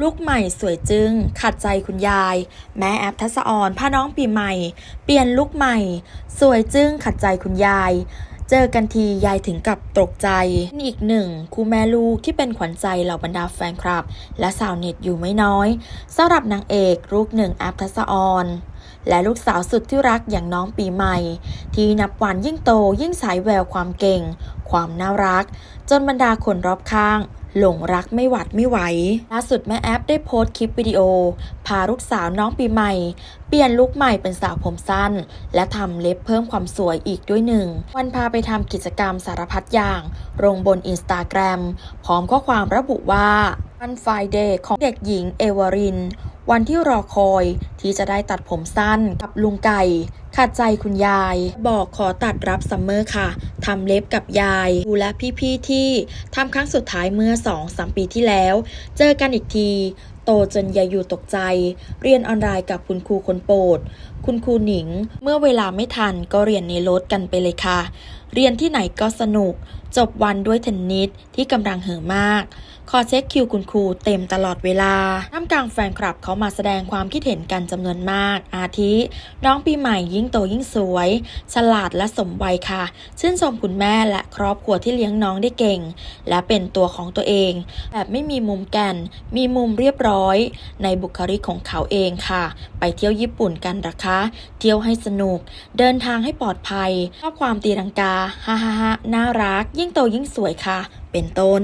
ลูกใหม่สวยจึง ขัดใจคุณยาย แม่แอปทัศออนพาน้องปีใหม่ เปลี่ยนลุกใหม่ สวยจึงขัดใจคุณยาย เจอกันทียายถึงกับตกใจ อีกหนึ่งคู่แม่ลูกที่เป็นขวัญใจเหล่าบรรดาแฟนคลับ และสาวเน็ตอยู่ไม่น้อยสำหรับนางเอกลูกหนึ่งแอปทัศออนและลูกสาวสุดที่รักอย่างน้องปีใหม่ ที่นับวันยิ่งโตยิ่งสายแววความเก่ง ความน่ารัก จนบรรดาคนรอบข้าง หลงรักไม่หวัดไม่ไหวล่าสุดแม่แอปได้โพสต์คลิปวิดีโอ พาลูกสาวน้องปีใหม่ เปลี่ยนลุคใหม่เป็นสาวผมสั้น และทำเล็บเพิ่มความสวยอีกด้วยหนึ่ง วันพาไปทำกิจกรรมสารพัดอย่างลงบนอินสตาแกรมพร้อมข้อความระบุว่าวันไฟเดย์ของเด็กหญิงเอวาริน วันที่รอคอยที่จะได้ตัดผมสั้นกับลุงไก่ขัดใจคุณยาย บอกขอตัดรับซัมเมอร์ค่ะทำเล็บกับยายดูและพี่ๆที่ทำครั้งสุดท้ายเมื่อ2-3ปีที่แล้ว เจอกันอีกที โตจนยายอยู่ตกใจ เรียนออนไลน์กับคุณครูคนโปรด คุณครูหนิง เมื่อเวลาไม่ทันก็เรียนในรถกันไปเลยค่ะ เรียนที่ไหนก็สนุก จบวันด้วยเทนนิสที่กำลังเห่อมาก ขอเช็คคิวคุณครูเต็มตลอดเวลาท่ามกลางแฟนคลับเขามาแสดงความคิดเห็นกันจำนวนมาก อาทิ น้องปีใหม่ยิ่งโตยิ่งสวย ฉลาดและสมวัยค่ะ ชื่นชมคุณแม่และครอบครัวที่เลี้ยงน้องได้เก่ง และเป็นตัวของตัวเอง แบบไม่มีมุมแก่น มีมุมเรียบร้อย ในบุคลิกของเขาเองค่ะ ไปเที่ยวญี่ปุ่นกันนะคะ เที่ยวให้สนุก เดินทางให้ปลอดภัยชอบความตีรังกาฮ่าฮ่าฮ่าน่ารักยิ่งโตยิ่งสวยค่ะ เป็นต้น